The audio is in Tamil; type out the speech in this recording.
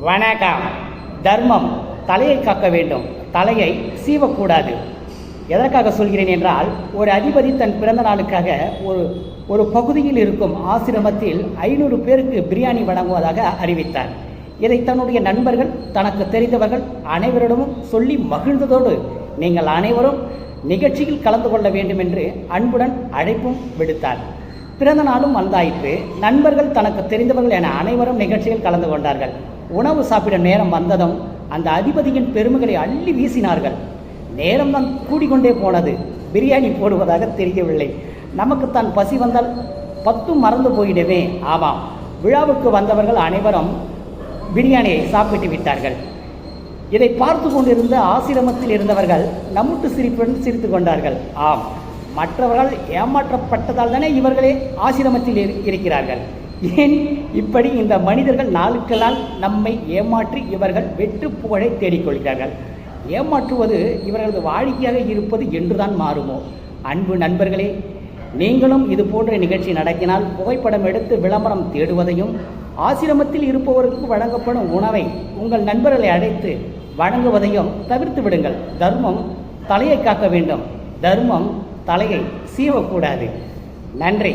வணக்கம். தர்மம். தலையை காக்க வேண்டும். தலையை சீவக்கூடாது. எதற்காக சொல்கிறேன் என்றால் ஒரு அதிபதி தன் பிறந்த நாளுக்காக ஒரு ஒரு பகுதியில் இருக்கும் ஆசிரமத்தில் ஐநூறு பேருக்கு பிரியாணி வழங்குவதாக அறிவித்தார். இதை தன்னுடைய நண்பர்கள் தனக்கு தெரிந்தவர்கள் அனைவரிடமும் சொல்லி மகிழ்ந்ததோடு நீங்கள் அனைவரும் நிகழ்ச்சியில் கலந்து கொள்ள வேண்டும் என்று அன்புடன் அழைப்பும் விடுத்தார். பிறந்த நாளும் வந்தாயிற்று. நண்பர்கள் தனக்கு தெரிந்தவர்கள் என அனைவரும் நிகழ்ச்சியில் கலந்து கொண்டார்கள். உணவு சாப்பிட நேரம் வந்ததும் அந்த அதிபதியின் பெருமைகளை அள்ளி வீசினார்கள். நேரம் தான் கூடிக்கொண்டே போனது. பிரியாணி போடுவதாக தெரியவில்லை. நமக்குத்தான் பசி வந்தால் பத்தும் மறந்து போயிடவே ஆமாம். விழாவுக்கு வந்தவர்கள் அனைவரும் பிரியாணியை சாப்பிட்டு விட்டார்கள். இதை பார்த்து கொண்டிருந்த ஆசிரமத்தில் இருந்தவர்கள் நம்முட்டு சிரிப்புடன் சிரித்து கொண்டார்கள். ஆம். மற்றவர்கள் ஏமாற்றப்பட்டதால் தானே இவர்களே ஆசிரமத்தில் இருக்கிறார்கள். ஏன்? இப்படி இந்த மனிதர்கள் நாளுக்கு நாள் நம்மை ஏமாற்றி இவர்கள் வெற்று புகழை தேடிக்கொள்கிறார்கள். ஏமாற்றுவது இவர்களது வாடிக்கையாக இருப்பது என்றுதான் மாறுமோ? அன்பு நண்பர்களே நீங்களும் இது போன்ற நிகழ்ச்சி நடத்தினால் புகைப்படம் எடுத்து விளம்பரம் தேடுவதையும் ஆசிரமத்தில் இருப்பவருக்கு வழங்கப்படும் உணவை உங்கள் நண்பர்களை அழைத்து வழங்குவதையும் தவிர்த்து விடுங்கள். தர்மம் தலையை காக்க வேண்டும். தர்மம் தலையை சீவக்கூடாது. நன்றி.